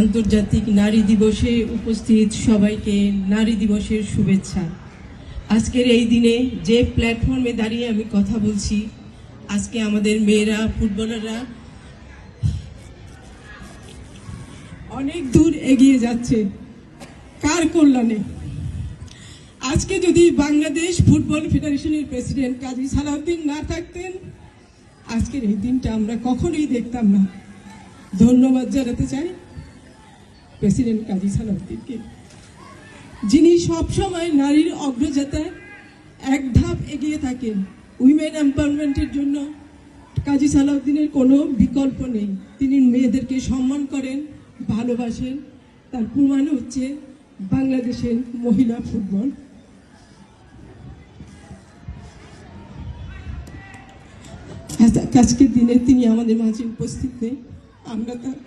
আন্তর্জাতিক নারী দিবসে উপস্থিত সবাইকে নারী দিবসের শুভেচ্ছা। আজকের এই দিনে যে প্ল্যাটফর্মে দাঁড়িয়ে আমি কথা বলছি, আজকে আমাদের মেয়েরা, ফুটবলাররা অনেক দূর এগিয়ে যাচ্ছে, কার কল্যাণে? আজকে যদি বাংলাদেশ ফুটবল ফেডারেশনের প্রেসিডেন্ট কাজী সালাউদ্দিন না থাকতেন, আজকের এই দিনটা আমরা কখনোই দেখতাম না। ধন্যবাদ জানাতে চাই প্রেসিডেন্ট কাজী সালাউদ্দিনকে, যিনি সবসময় নারীর অগ্রযাত্রায় এক ধাপ এগিয়ে থাকেন। উইমেন এম্পাওয়ারমেন্টের জন্য কাজী সালাউদ্দিনের কোনো বিকল্প নেই। তিনি মেয়েদেরকে সম্মান করেন, ভালোবাসেন। তার প্রমাণ হচ্ছে বাংলাদেশের মহিলা ফুটবল। আজ- আজকের দিনে তিনি আমাদের মাঝে উপস্থিত নেই। আমরা তার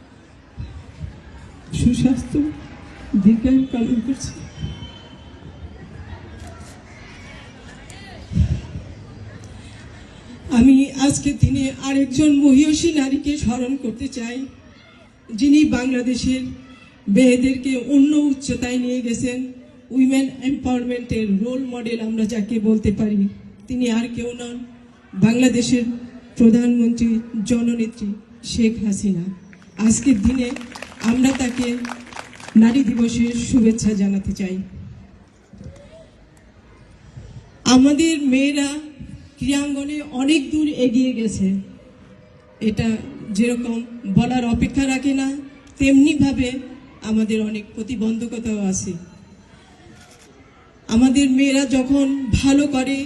সুস্বাস্থ্য, দীর্ঘায়ু কামনা করছি। আমি আজকের দিনে আরেকজন মহিষী নারীকে স্মরণ করতে চাই, যিনি বাংলাদেশের মেয়েদেরকে অন্য উচ্চতায় নিয়ে গেছেন। উইমেন এম্পাওয়ারমেন্টের রোল মডেল আমরা যাকে বলতে পারি, তিনি আর কেউ নন, বাংলাদেশের প্রধানমন্ত্রী, জননেত্রী। শেখ হাসিনা। আজকের দিনে আমরা তাকে নারী দিবসের শুভেচ্ছা জানাতে চাই। আমাদের মেয়েরা ক্রীড়াঙ্গনে অনেক দূর এগিয়ে গেছে। এটা যেরকম বলার অপেক্ষা রাখে না, তেমনিভাবে আমাদের অনেক প্রতিবন্ধকতাও আছে। আমাদের মেয়েরা যখন ভালো করে,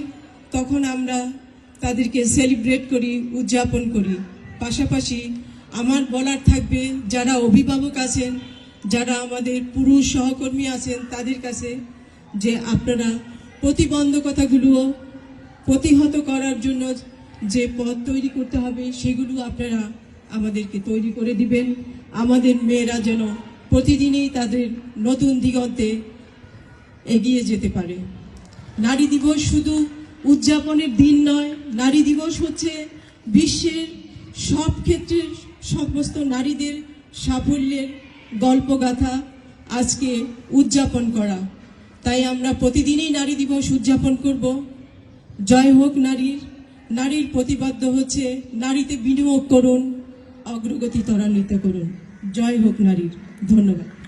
তখন আমরা তাদেরকে সেলিব্রেট করি, উদযাপন করি। পাশাপাশি আমার বলার থাকবে, যারা অভিভাবক আছেন, যারা আমাদের পুরুষ সহকর্মী আছেন, তাদের কাছে যে আপনারা প্রতিবন্ধকতাগুলো প্রতিহত করার জন্য যে পথ তৈরি করতে হবে, সেগুলো আপনারা আমাদেরকে তৈরি করে দিবেন। আমাদের মেয়েরা যেন প্রতিদিনই তাদের নতুন দিগন্তে এগিয়ে যেতে পারে। নারী দিবস শুধু উদযাপনের দিন নয়, নারী দিবস হচ্ছে বিশ্বের সব ক্ষেত্রে সমস্ত নারীদের সাফল্যের গল্পগাথা আজকে উদযাপন করা। তাই আমরা প্রতিদিনই নারী দিবস উদযাপন করব। জয় হোক নারীর। নারীর প্রতিবাদ্য হচ্ছে নারীতে বিনিয়োগ করুন, অগ্রগতি ত্বরান্বিত করুন। জয় হোক নারীর। ধন্যবাদ।